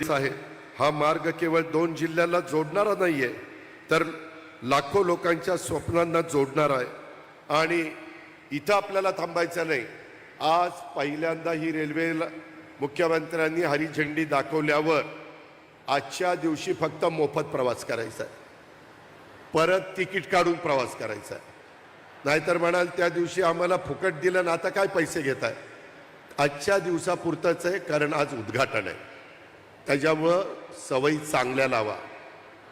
दिवस आहे. हा मार्ग केवळ दोन जिल्ह्याला जोडणारा नाहीये तर लाखो लोकांच्या स्वप्नांना जोडणार आहे. आणि इथं आपल्याला थांबायचं नाही. आज पहिल्यांदा ही रेल्वेला मुख्यमंत्र्यांनी हरी झेंडी दाखवल्यावर आजच्या दिवशी फक्त मोफत प्रवास करायचा आहे. परत तिकीट काढून प्रवास करायचा आहे. नाहीतर म्हणाल त्या दिवशी आम्हाला फुकट दिलं ना आता काय पैसे घेत आहे आजच्या दिवसापुरतंच आहे कारण आज उद्घाटन आहे. त्याच्यामुळं सवयी चांगल्या लावा.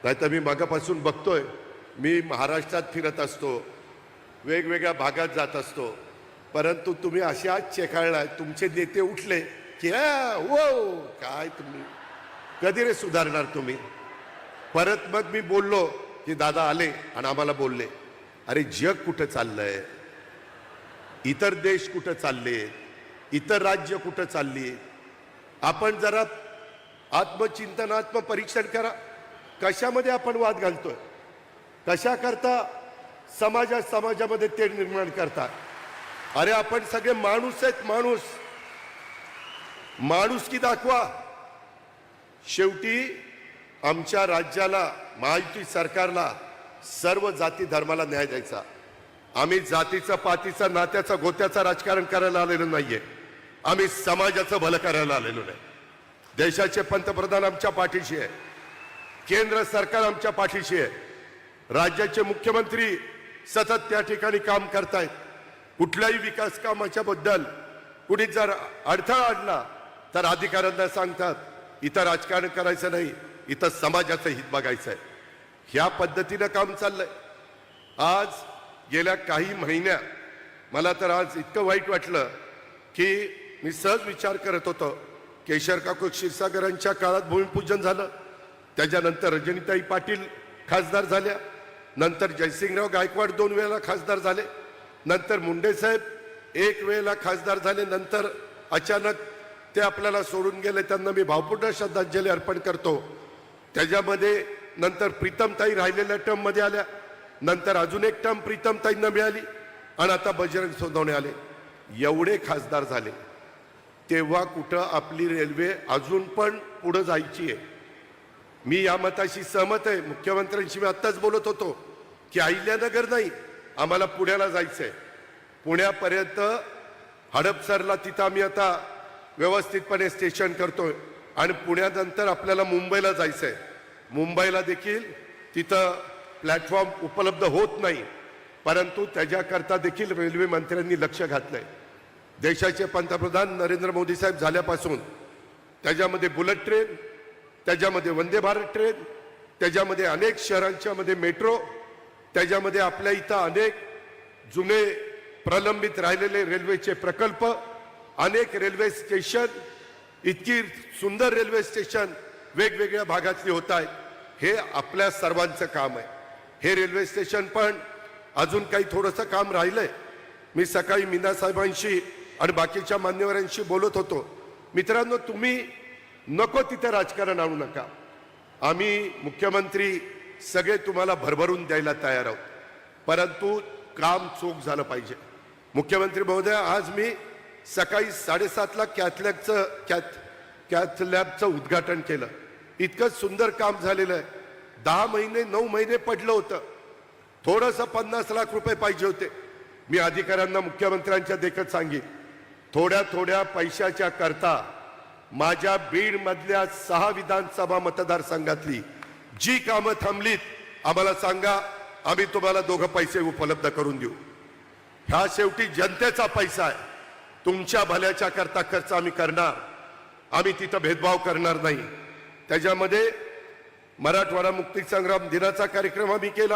नाहीतर मी मागापासून बघतोय मी महाराष्ट्रात फिरत असतो वेगवेगळ्या भागात जात असतो. परंतु तुम्ही अशा आज तुमचे नेते उठले की "आ, काय तुम्ही? कधी रे सुधारणार तुम्ही? परत मग मी बोललो की दादा आले आणि आम्हाला बोलले अरे जग कुठं चाललंय? इतर देश कुठं चालले इतर राज्य कुठं चालली आपण जरा आत्मचिंतनात्म परीक्षण करा. कशामध्ये आपण वाद घालतोय? कशाकरता समाजा समाजामध्ये तेढ निर्माण करतात? अरे आपण सगळे माणूस आहेत माणूस. माणूस की दाखवा. शेवटी आमच्या राज्याला महायुती सरकारला सर्व जाती धर्माला न्याय द्यायचा. आम्ही जातीचं पातीचं नात्याचं गोत्याचं राजकारण करायला आलेलो नाहीये. आम्ही समाजाचं भलं करायला आलेलो नाही. देशाचे पंतप्रधान आमच्या पाठीशी आहे. केंद्र सरकार आमच्या पाठीशी आहे. राज्याचे मुख्यमंत्री सतत त्या ठिकाणी काम करतायत. कुठल्याही विकास कामाच्या बद्दल कुणी जर अडथळा आणला तर अधिकाऱ्यांना सांगतात इथं राजकारण करायचं नाही इथं समाजाचं हित बघायचं आहे ह्या पद्धतीनं काम चाललंय. आज गेल्या काही महिन्या मला तर आज इतकं वाईट वाटलं की मी सहज विचार करत होतो केशर काकू क्षीरसागरांच्या काळात भूमिपूजन झालं. त्याच्यानंतर रजनीताई पाटील खासदार झाल्या. नंतर जयसिंगराव गायकवाड दोन वेळेला खासदार झाले. नंतर मुंडे साहेब एक वेळेला खासदार झाले. नंतर अचानक ते आपल्याला सोडून गेले. त्यांना मी भावपूर्ण श्रद्धांजली अर्पण करतो. त्याच्यामध्ये नंतर प्रीतमताई राहिलेल्या टर्ममध्ये आल्या. नंतर अजून एक टर्म प्रीतमताईंना मिळाली. आणि आता बजरंग सोनवणे आले. एवढे खासदार झाले. तेव्हा कुठं आपली रेल्वे अजून पण पुढं जायची आहे. मी या मताशी सहमत आहे. मुख्यमंत्र्यांशी मी आत्ताच बोलत होतो की अहिल्यानगर नाही आम्हाला पुण्याला जायचं आहे पुण्यापर्यंत हडपसरला तिथं आम्ही आता व्यवस्थितपणे स्टेशन करतोय आणि पुण्यानंतर आपल्याला मुंबईला जायचं आहे मुंबईला देखील तिथं प्लॅटफॉर्म उपलब्ध होत नाही परंतु त्याच्याकरता देखील रेल्वे मंत्र्यांनी लक्ष आहे देशाचे पंतप्रधान नरेंद्र मोदी साहेब झाल्यापासून त्याच्यामध्ये बुलेट ट्रेन त्याच्यामध्ये वंदे भारत ट्रेन त्याच्यामध्ये अनेक शहरांच्या मध्ये मेट्रो त्याच्यामध्ये आपल्या इथं अनेक जुने प्रलंबित राहिलेले रेल्वेचे प्रकल्प अनेक रेल्वे स्टेशन इतकी सुंदर रेल्वे स्टेशन वेगवेगळ्या भागातली होत आहेत. हे आपल्या सर्वांचं काम आहे. हे रेल्वे स्टेशन पण अजून काही थोडंसं काम राहिलंय. मी सकाळी मीना साहेबांशी आणि बाकीच्या मान्यवरांशी बोलत होतो. मित्रांनो तुम्ही नको तिथे राजकारण आणू नका. आम्ही मुख्यमंत्री सगळे तुम्हाला भरभरून द्यायला तयार आहोत. परंतु काम चोख झालं पाहिजे. मुख्यमंत्री महोदय आज मी सकाळी साडेसातला कॅथलॅबचं कॅथ कॅथलॅबचं उद्घाटन केलं. इतकं सुंदर काम झालेलं आहे. दहा महिने नऊ महिने पडलं होतं. थोडंसं पन्नास लाख रुपये पाहिजे होते. मी अधिकाऱ्यांना मुख्यमंत्र्यांच्या देखत सांगेन. थोड्या थोड्या पैशाच्या करता माझ्या बीडमधल्या सहा विधानसभा मतदारसंघातली जी कामं थांबलीत आम्हाला सांगा आम्ही तुम्हाला दोघं पैसे उपलब्ध करून देऊ. ह्या शेवटी जनतेचा पैसा आहे. तुमच्या भल्याच्या करता खर्च आम्ही करणार. आम्ही तिथं भेदभाव करणार नाही. त्याच्यामध्ये मराठवाडा मुक्ती संग्राम दिनाचा कार्यक्रम आम्ही केला.